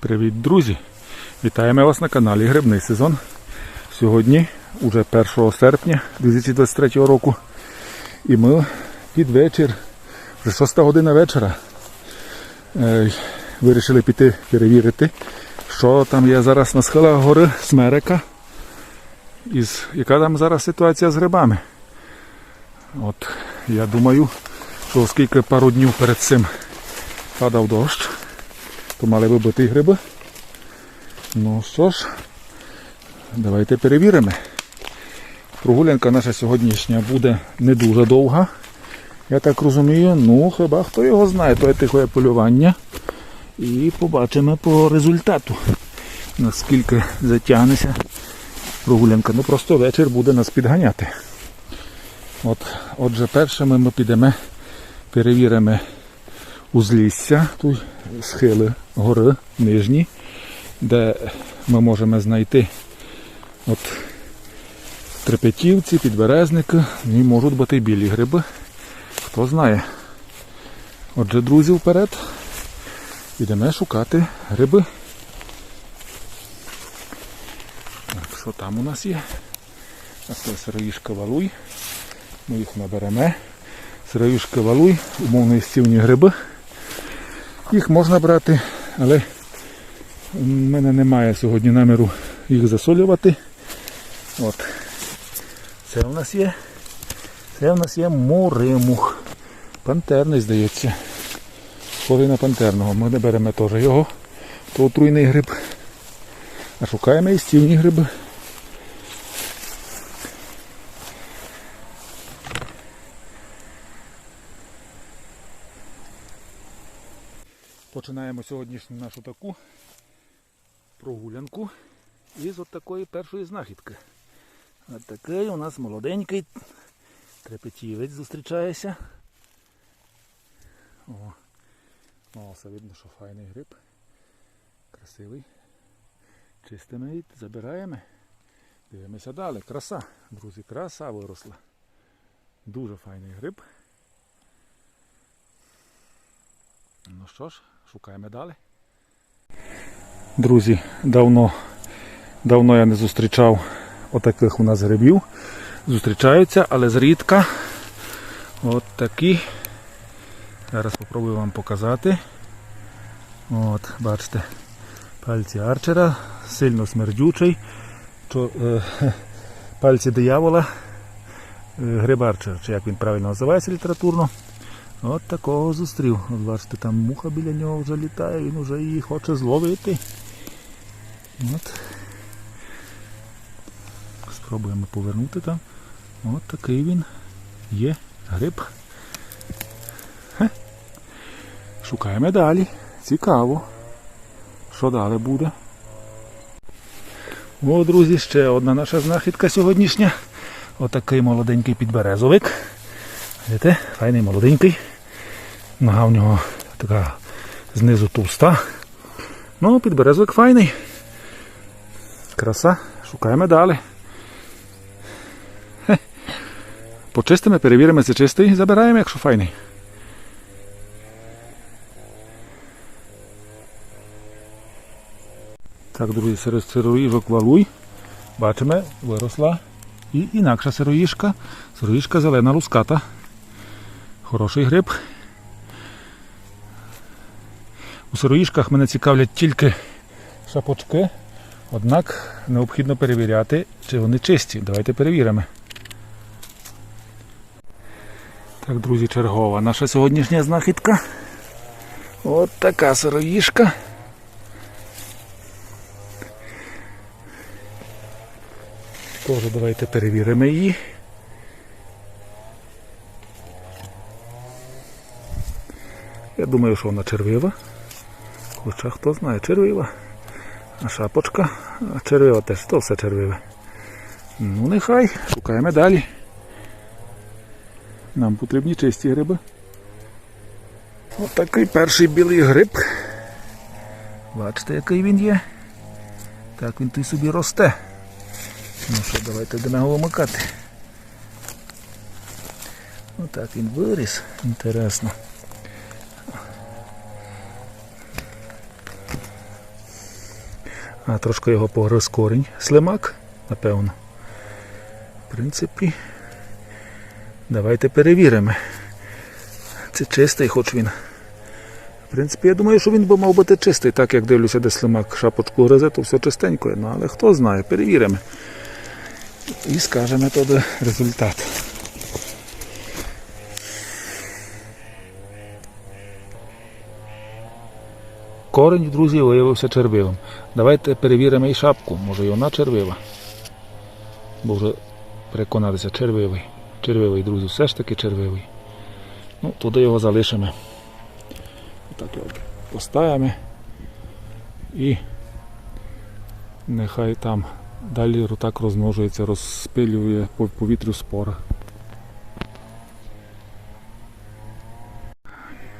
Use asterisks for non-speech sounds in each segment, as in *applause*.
Привіт, друзі! Вітаємо вас на каналі Грибний сезон. Сьогодні, уже 1 серпня 2023 року. І ми під вечір, вже 6 година вечора, е, вирішили піти перевірити, що там є зараз на схилах гори Смерека. І яка там зараз ситуація з грибами. От, я думаю, що оскільки пару днів перед цим падав дощ, то мали би бути і гриби. Ну що ж, давайте перевіримо. Прогулянка наша сьогоднішня буде не дуже довга. Я так розумію, ну хіба хто його знає, то є тихе полювання. І побачимо по результату, наскільки затягнеться прогулянка. Ну просто вечір буде нас підганяти. От, отже, першими ми підемо, перевіримо узлісся, тут схили гори нижні, де ми можемо знайти от трепетівці, підберезники, і можуть бути білі гриби. Хто знає. Отже, друзі, вперед. Підемо шукати гриби. Так, що там у нас є? Це сироїшка валуй. Ми їх наберемо. Сироїшка валуй, умовно істівні гриби. Їх можна брати, але в мене немає сьогодні наміру їх засолювати. От. Це у нас є. Це у нас є моримух. Пантерний, здається. Схожий на пантерного. Ми не беремо теж його. То отруйний гриб. А шукаємо і стівні гриби. Починаємо сьогоднішню нашу таку прогулянку із от такої першої знахідки. От такий у нас молоденький трепетівець зустрічається. О, о, все видно, що файний гриб. Красивий. Чистимо забираємо. Дивимося далі. Краса, друзі, краса виросла. Дуже файний гриб. Ну що ж, шукаємо далі. Друзі, давно, давно я не зустрічав отаких у нас грибів. Зустрічаються, але зрідка. От такі. Зараз спробую вам показати. От, бачите, пальці арчера, сильно смердючий. Чо, е, пальці диявола, е, гриб арчер, чи як він правильно називається літературно. От такого зустрів. От бачите, там муха біля нього вже літає, він вже її хоче зловити. От. Спробуємо повернути там. От такий він є гриб. Хе. Шукаємо далі. Цікаво. Що далі буде? О, друзі, ще одна наша знахідка сьогоднішня. Отакий молоденький підберезовик. Бачите, файний молоденький. Нога в нього така знизу товста. Ну, підберезовик файний. Краса. Шукаємо далі. Хе. Почистимо, перевіримо, це чистий, забираємо, якщо файний. Так, друзі, серед сироїжок валуй. Бачимо, виросла і інакша сироїжка. Сироїжка зелена луската. Хороший гриб. У сироїжках мене цікавлять тільки шапочки, однак необхідно перевіряти, чи вони чисті. Давайте перевіримо. Так, друзі, чергова наша сьогоднішня знахідка. От така сироїжка. Тоже давайте перевіримо її. Я думаю, що вона червива. Хоча хто знає, червива. А шапочка, червива теж, то все червиве. Ну нехай, шукаємо далі. Нам потрібні чисті гриби. Ось такий перший білий гриб. Бачите, який він є. Так він тут собі росте. Ну що, давайте до нього вимикати. Отак він виріс. Інтересно. А трошки його погриз корінь. Слимак, напевно. В принципі, давайте перевіримо. Це чистий, хоч він. В принципі, я думаю, що він би мав бути чистий, так як дивлюся, де слимак шапочку гризе, то все чистенько. Ну, але хто знає, перевіримо. І скажемо тоді результат. Корень, друзі, виявився червивим. Давайте перевіримо і шапку. Може і вона червива. Бо вже переконатися, червивий. Червивий, друзі, все ж таки червивий. Ну, туди його залишимо. Так його поставимо. І нехай там далі ротак розмножується, розпилює по повітрю спора.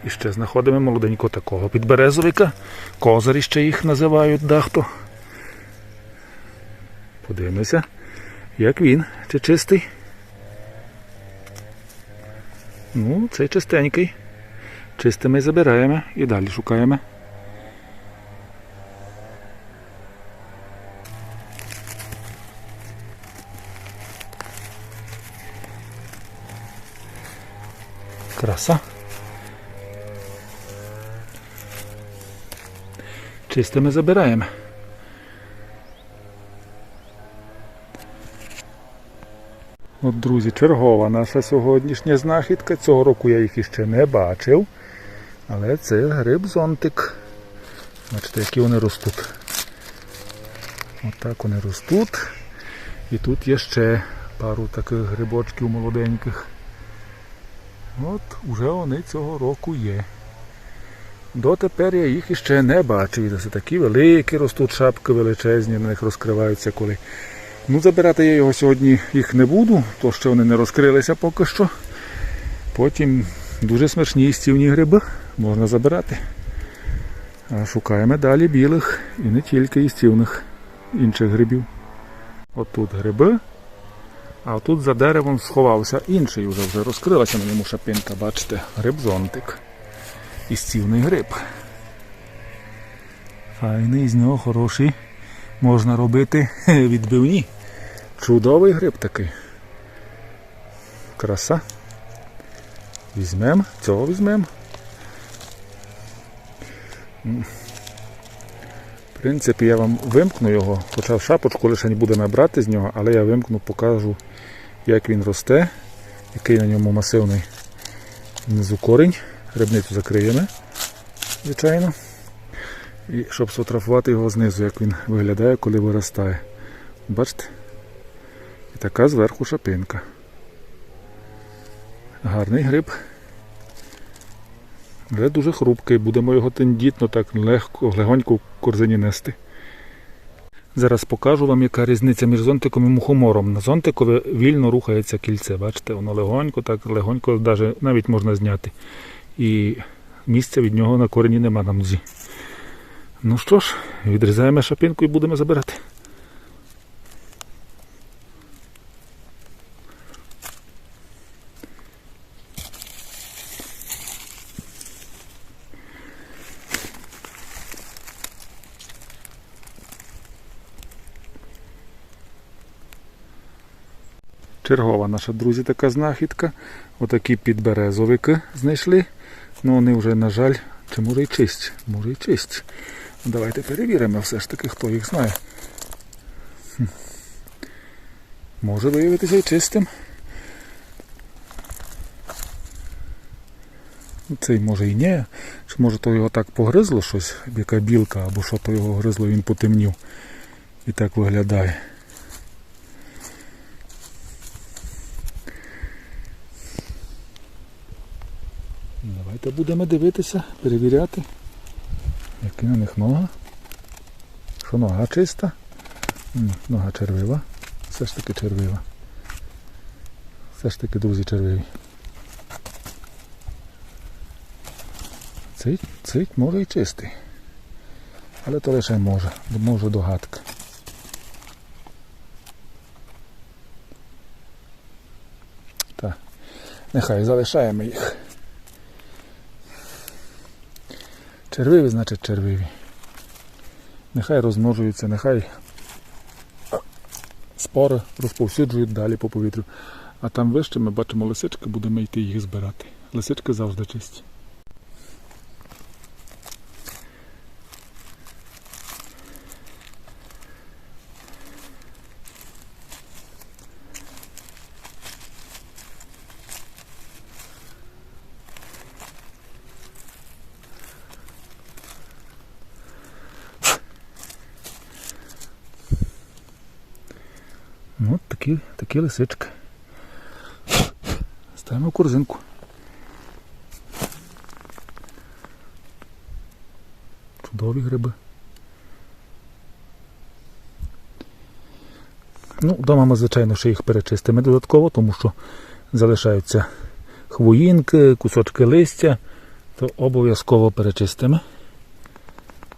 І ще знаходимо молоденького такого підберезовика. Козирі ще їх називають дехто. Подивимося, як він, чи чистий. Ну, цей чистенький. Чистими забираємо і далі шукаємо. Краса. Чистими забираємо. От, друзі, чергова наша сьогоднішня знахідка. Цього року я їх іще не бачив. Але це гриб зонтик. Бачите, які вони ростуть. Отак вони ростуть. І тут є ще пару таких грибочків молоденьких. От уже вони цього року є. Дотепер я їх іще не бачив. Це такі великі ростуть шапки величезні, на них розкриваються коли. Ну, забирати я його сьогодні їх не буду, то що вони не розкрилися поки що. Потім дуже смачні їстівні гриби можна забирати. А шукаємо далі білих і не тільки їстівних інших грибів. От тут гриби, а тут за деревом сховався інший, вже вже розкрилася на ньому шапинка, бачите, гриб-зонтик. Істівний гриб. Файний з нього хороший. Можна робити відбивні. Чудовий гриб такий. Краса. Візьмемо, цього візьмемо. В принципі, я вам вимкну його, хоча шапочку лише не будемо брати з нього, але я вимкну, покажу, як він росте, який на ньому масивний внизу корінь. Грибницю закриємо, звичайно. І щоб сфотографувати його знизу, як він виглядає, коли виростає. Бачите? І така зверху шапинка. Гарний гриб. Але дуже хрупкий, будемо його тендітно, так легко, легонько в корзині нести. Зараз покажу вам, яка різниця між зонтиком і мухомором. На зонтикові вільно рухається кільце. Бачите, воно легонько, так легонько навіть можна зняти. І місця від нього на корені нема на нозі. Ну що ж, відрізаємо шапинку і будемо забирати. Чергова наша, друзі, така знахідка. Отакі підберезовики знайшли. Ну вони вже, на жаль, чи може і чисті, може і чисті. Ну, Давайте перевіримо все ж таки, хто їх знає. Може виявитися і чистим. Ну, Цей може і ні. Чи може то його так погризло щось, яка білка, або що то його гризло, він потемнів. І так виглядає. Давайте будемо дивитися, перевіряти, які на них нога. Що нога чиста? Нога червива. Все ж таки червива. Все ж таки, друзі, червиві. Цей, цей може і чистий. Але то лише може, може догадка. Так, нехай залишаємо їх. Червиві, значить червиві. Нехай розмножуються, нехай спори розповсюджують далі по повітрю. А там вище ми бачимо лисички, будемо йти їх збирати. Лисички завжди чисті. Ну, от такі, лисички. Ставимо в корзинку. Чудові гриби. Ну, вдома ми, звичайно, ще їх перечистимо додатково, тому що залишаються хвоїнки, кусочки листя, то обов'язково перечистимо,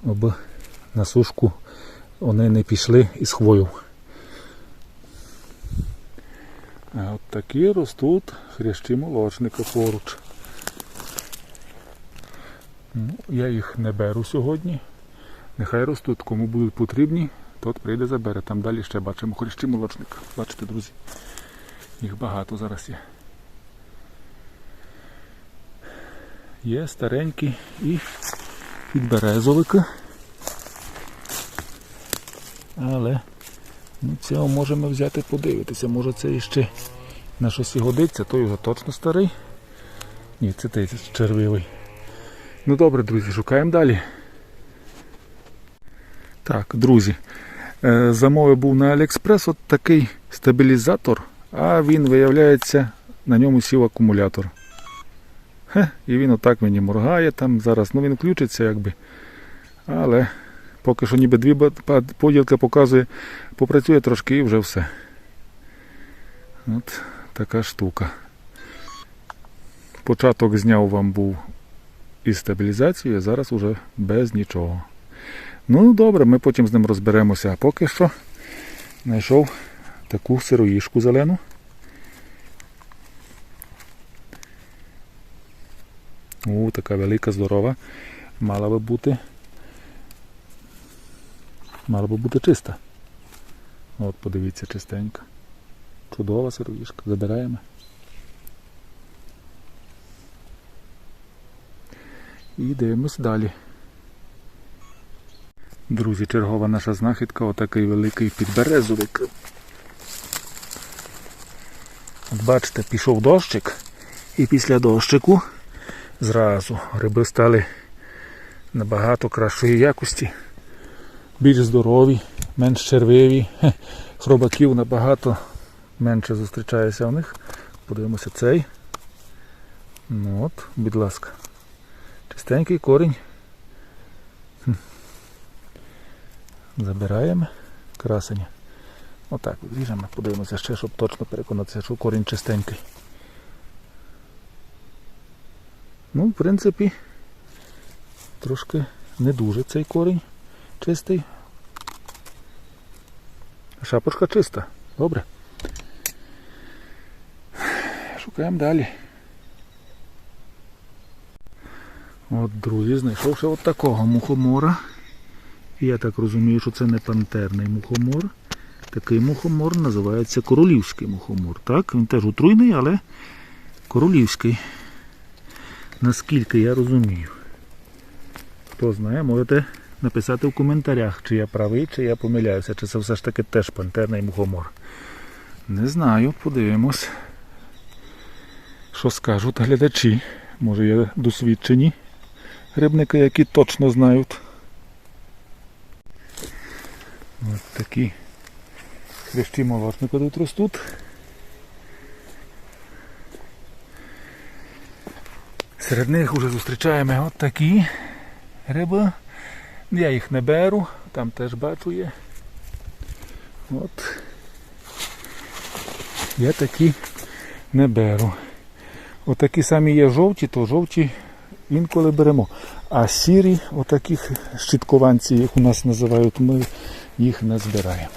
аби на сушку вони не пішли із хвою. А от такі ростуть хрящі молочника поруч. Ну, я їх не беру сьогодні. Нехай ростуть, кому будуть потрібні, тот прийде забере. Там далі ще бачимо хрящі молочника. Бачите, друзі. Їх багато зараз є. Є старенькі і підберезовики. Але Ну, цього можемо взяти подивитися. Може це іще на щось і годиться, той вже точно старий. Ні, це той червивий. Ну добре, друзі, шукаємо далі. Так, друзі. е, Замовив був на Аліекспрес от такий стабілізатор, а він, виявляється, на ньому сів акумулятор. Хе, і він отак мені моргає там зараз. Ну він включиться якби. Але Поки що ніби дві поділки показує, попрацює трошки і вже все. От така штука. Початок зняв вам був із стабілізацією, а зараз уже без нічого. Ну добре, ми потім з ним розберемося. А поки що знайшов таку сироїшку зелену. О, така велика, здорова. Мала би бути Мала би бути чиста. От, подивіться, чистенька. Чудова сироїшка. Забираємо. І дивимось далі. Друзі, чергова наша знахідка, отакий великий підберезовик. От бачите, пішов дощик, і після дощику зразу гриби стали набагато кращої якості більш здорові, менш червиві. *laughs* Хробаків набагато менше зустрічається у них. Подивимося цей. Ну от, будь ласка. Чистенький корінь. Забираємо красення. Отак відріжемо, подивимося ще, щоб точно переконатися, що корінь чистенький. Ну, в принципі, трошки не дуже цей корінь чистий. Шапочка чиста. Добре. Шукаємо далі. От, друзі, знайшов ще от такого мухомора. Я так розумію, що це не пантерний мухомор. Такий мухомор називається королівський мухомор. Так, він теж отруйний, але королівський. Наскільки я розумію. Хто знає, можете написати в коментарях, чи я правий, чи я помиляюся, чи це все ж таки теж пантерний мухомор. Не знаю, подивимось. Що скажуть глядачі. Може є досвідчені грибники, які точно знають. Ось такі хрещі молочника тут ростуть. Серед них вже зустрічаємо от такі гриби. Я їх не беру, там теж бачу є. От. Я такі не беру. Отакі самі є жовті, то жовті інколи беремо. А сірі, отаких щиткованці, як у нас називають, ми їх не збираємо.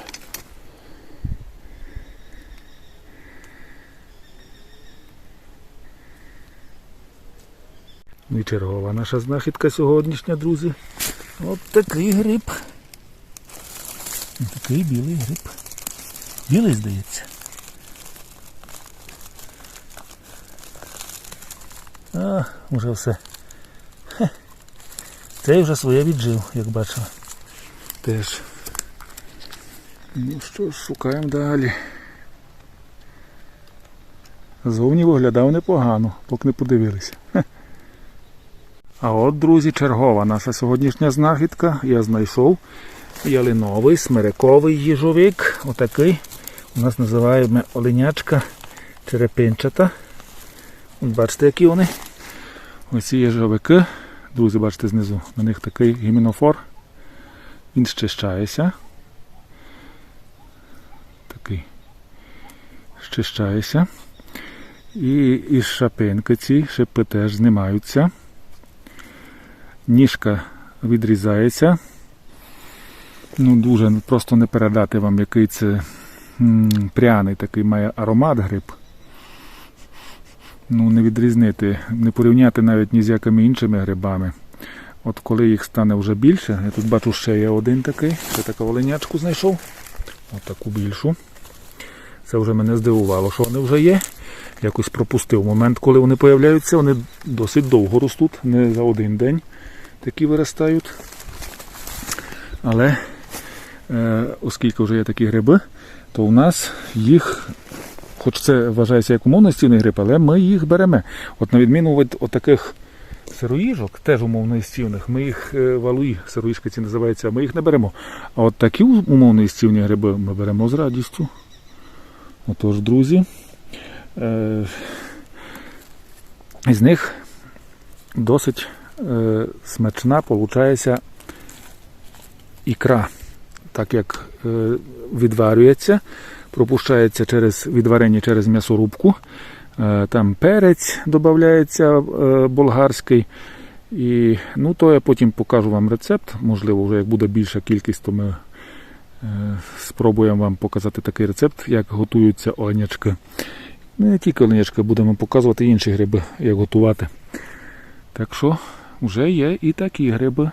Ну і чергова наша знахідка сьогоднішня, друзі. От такий гриб. Такий білий гриб. Білий, здається. А, вже все. Хе. Цей вже своє віджив, як бачимо. Теж. Ну що ж, шукаємо далі. Зовні виглядав непогано, поки не подивилися. А от, друзі, чергова наша сьогоднішня знахідка. Я знайшов ялиновий смириковий їжовик. Отакий. У нас називаємо оленячка черепинчата. От бачите, які вони. Ось ці їжовики. Друзі, бачите знизу. На них такий гімінофор. Він щищається. Такий. Щищається. І із шапинки ці шипи теж знімаються. Ніжка відрізається. Ну, дуже просто не передати вам, який це пряний такий має аромат гриб. Ну, не відрізнити, не порівняти навіть ні з якими іншими грибами. От коли їх стане вже більше, я тут бачу ще є один такий, ще таку оленячку знайшов. От таку більшу. Це вже мене здивувало, що вони вже є. Якось пропустив момент, коли вони появляються. Вони досить довго ростуть, не за один день такі виростають. Але е, оскільки вже є такі гриби, то у нас їх, хоч це вважається як умовно стільний гриб, але ми їх беремо. От на відміну від отаких сироїжок, теж умовно стівних, ми їх е, валуї, сироїжки ці називаються, ми їх не беремо. А от такі умовно стівні гриби ми беремо з радістю. Отож, друзі, е, з них досить смачна виходить ікра, так як е, відварюється, пропущається через відварення через м'ясорубку. Е, там перець додається е, болгарський. І, ну, то я потім покажу вам рецепт. Можливо, вже як буде більша кількість, то ми е, спробуємо вам показати такий рецепт, як готуються оленячки. Не тільки оленячки, будемо показувати інші гриби, як готувати. Так що вже є і такі гриби.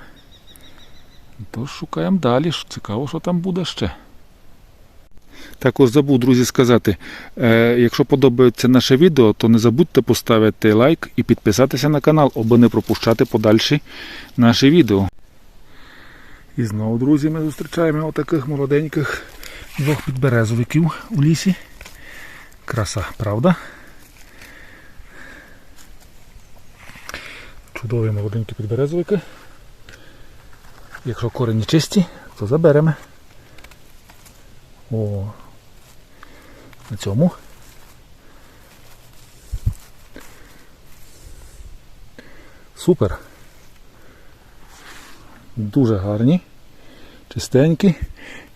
Тож шукаємо далі. Цікаво, що там буде ще. Також забув, друзі, сказати, е, якщо подобається наше відео, то не забудьте поставити лайк і підписатися на канал, аби не пропущати подальші наші відео. І знову, друзі, ми зустрічаємо отаких молоденьких двох підберезовиків у лісі. Краса, правда? Чудові молоденькі підберезовики. Якщо корені чисті, то заберемо. О, на цьому. Супер. Дуже гарні, чистенькі.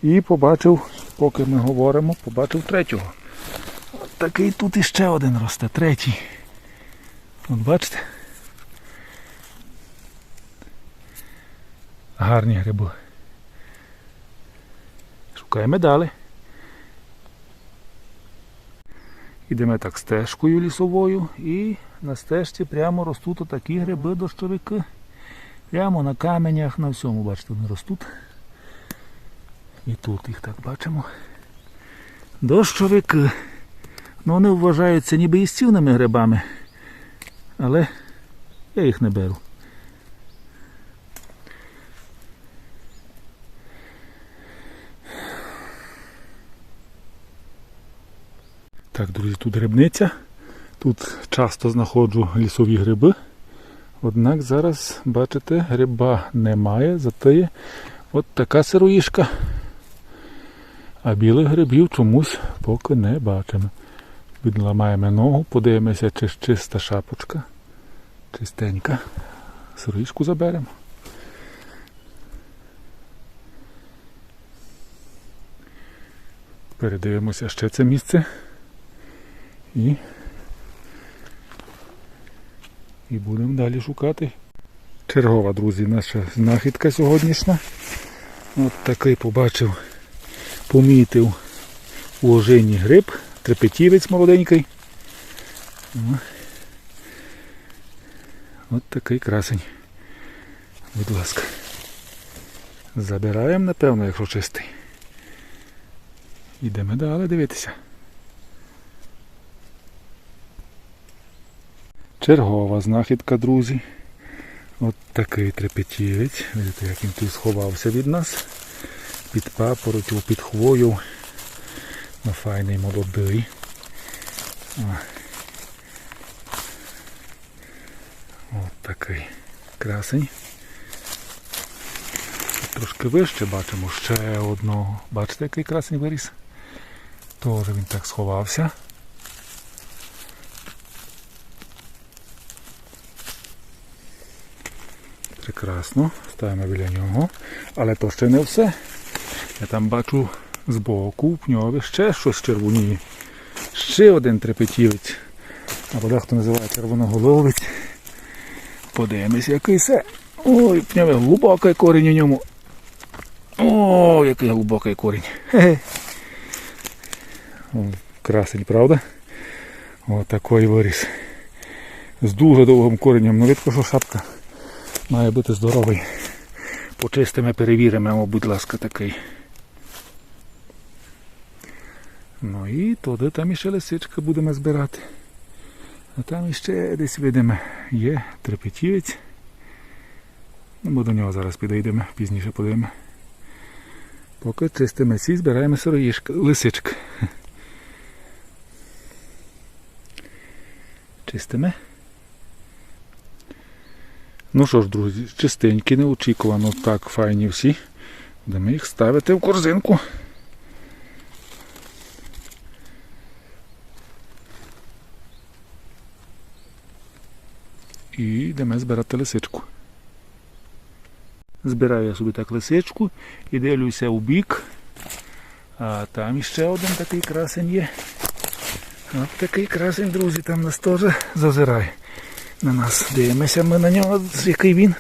І побачив, поки ми говоримо, побачив третього. Такий тут іще один росте, третій. От бачите? Гарні гриби. Шукаємо далі. Ідемо так стежкою лісовою і на стежці прямо ростуть отакі гриби дощовики. Прямо на каменях, на всьому, бачите, вони ростуть. І тут їх так бачимо. Дощовики. Ну вони вважаються ніби істівними грибами, але я їх не беру. Так, друзі, тут грибниця. Тут часто знаходжу лісові гриби. Однак зараз, бачите, гриба немає, зате є от така сироїшка. А білих грибів чомусь поки не бачимо. Відламаємо ногу, подивимося, чи чиста шапочка. Чистенька. Сироїшку заберемо. Передивимося ще це місце. І, і будемо далі шукати. Чергова, друзі, наша знахідка сьогоднішня. От такий побачив, помітив у ожині гриб, трепетівець молоденький. От такий красень. Будь ласка. Забираємо, напевно, якщо чистий. Йдемо далі дивитися. Чергова знахідка, друзі. От такий трепетівець. Видите, як він тут сховався від нас. Під папоротю, під хвою. Ну, файний молодий. О. От такий красень. Трошки вище бачимо ще одного. Бачите, який красень виріс? Тоже він так сховався. Прекрасно. Ставимо біля нього. Але то ще не все. Я там бачу збоку в пньові ще щось червоніє. Ще один трепетівець. Або дехто називає червоноголовець. Подивимось, який це. Ой, пньове глибокий корінь у ньому. О, який глибокий корінь. Красень, правда? О, такий виріс. З дуже довгим коренем. Ну, видко, що шапка має бути здоровий. Почистимо, перевіримо, будь ласка, такий. Ну і туди там іще лисичка будемо збирати. А там іще десь видимо є трепетівець. Ну, Ми до нього зараз підійдемо, пізніше подивимо. Поки чистимо сі, збираємо сироїшка, лисичка. Чистимо. Ну що ж, друзі, чистенькі, неочікувано так файні всі. Будемо їх ставити в корзинку. І йдемо збирати лисичку. Збираю я собі так лисичку і дивлюся у бік. А там іще один такий красень є. От такий красень, друзі, там нас теж зазирає на нас. Дивимося ми на нього, який він.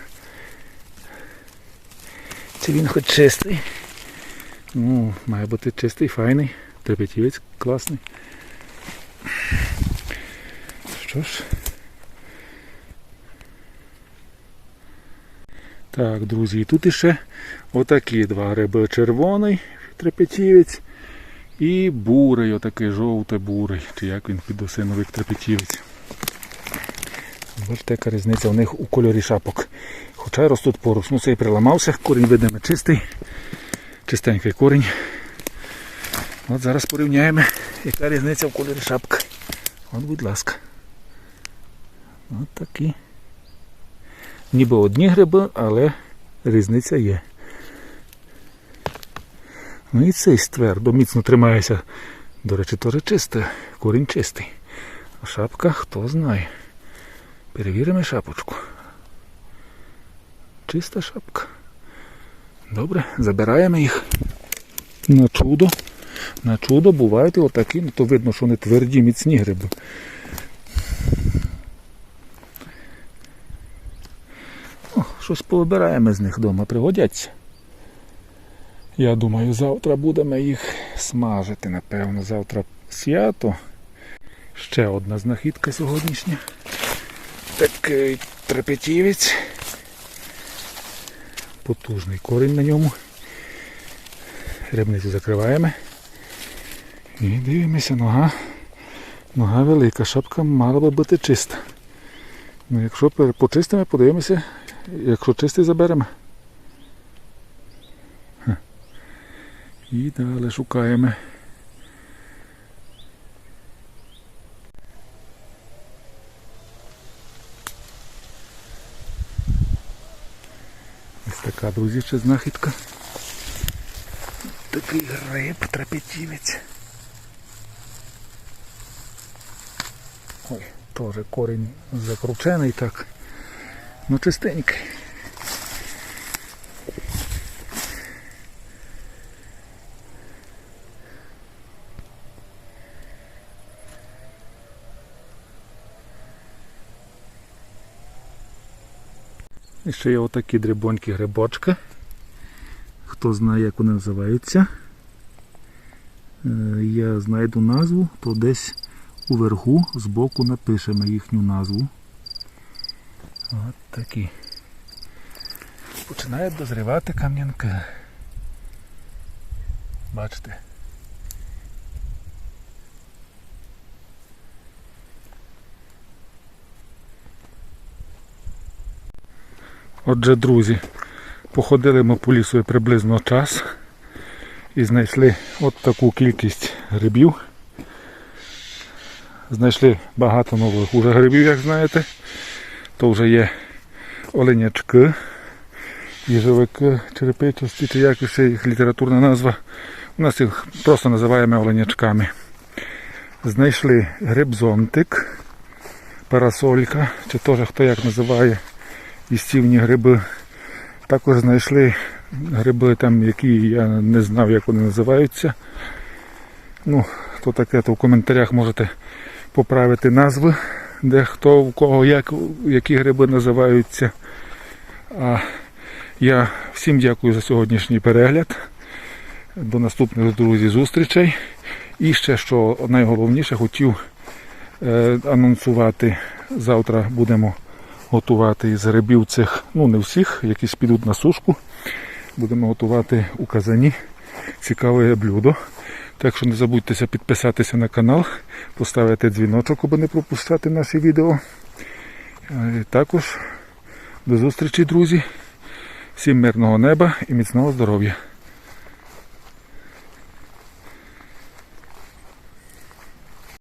Чи він хоч чистий? Ну, має бути чистий, файний. Трепетівець класний. Що ж. Так, друзі, і тут іще отакі два гриби. Червоний трепетівець і бурий, отакий жовто-бурий, чи як він підосиновик трепетівець. Бачите, яка різниця у них у кольорі шапок. Хоча ростуть поруч. Ну цей приламався, корінь видимо чистий, чистенький корінь. От зараз порівняємо, яка різниця в кольорі шапок. От, будь ласка. От такі. Ніби одні гриби, але різниця є. Ну і цей твердо, міцно тримається. До речі, теж чисте, корінь чистий. А шапка хто знає. Перевіримо шапочку. Чиста шапка. Добре, забираємо їх. На чудо. На чудо бувають отакі, ну то видно, що вони тверді, міцні гриби. О, щось повибираємо з них вдома, пригодяться. Я думаю, завтра будемо їх смажити, напевно. Завтра свято. Ще одна знахідка сьогоднішня. Такий трепетівець. Потужний корінь на ньому. Рибницю закриваємо. І дивимося, нога. Нога велика, шапка мала би бути чиста. Ну, якщо почистимо, подивимося, якщо чистий заберемо. І далі шукаємо. Ось така, друзі, ще знахідка. Такий гриб, трапетівець. Ой, теж корінь закручений так. Ну чистенький. Ще є отакі дрібонькі грибочки. Хто знає, як вони називаються. Е, Я знайду назву, то десь уверху збоку напишемо їхню назву. От такі. Починають дозрівати кам'янки. Бачите? Отже, друзі, походили ми по лісу приблизно час і знайшли от таку кількість грибів. Знайшли багато нових уже грибів, як знаєте. То вже є оленячки, їжовики, черепичості, чи як ще їх літературна назва. У нас їх просто називаємо оленячками. Знайшли грибзонтик, парасолька, чи теж хто як називає їстівні гриби. Також знайшли гриби, там, які я не знав, як вони називаються. Ну, то таке, то в коментарях можете поправити назви, де хто у кого як, які гриби називаються. А я всім дякую за сьогоднішній перегляд. До наступних друзі зустрічей. І ще що найголовніше хотів е, анонсувати. Завтра будемо готувати із грибів цих, ну не всіх, якісь підуть на сушку. Будемо готувати у казані цікаве блюдо. Так що не забудьтеся підписатися на канал, поставити дзвіночок, аби не пропускати наші відео. Е, Також до зустрічі, друзі. Всім мирного неба і міцного здоров'я.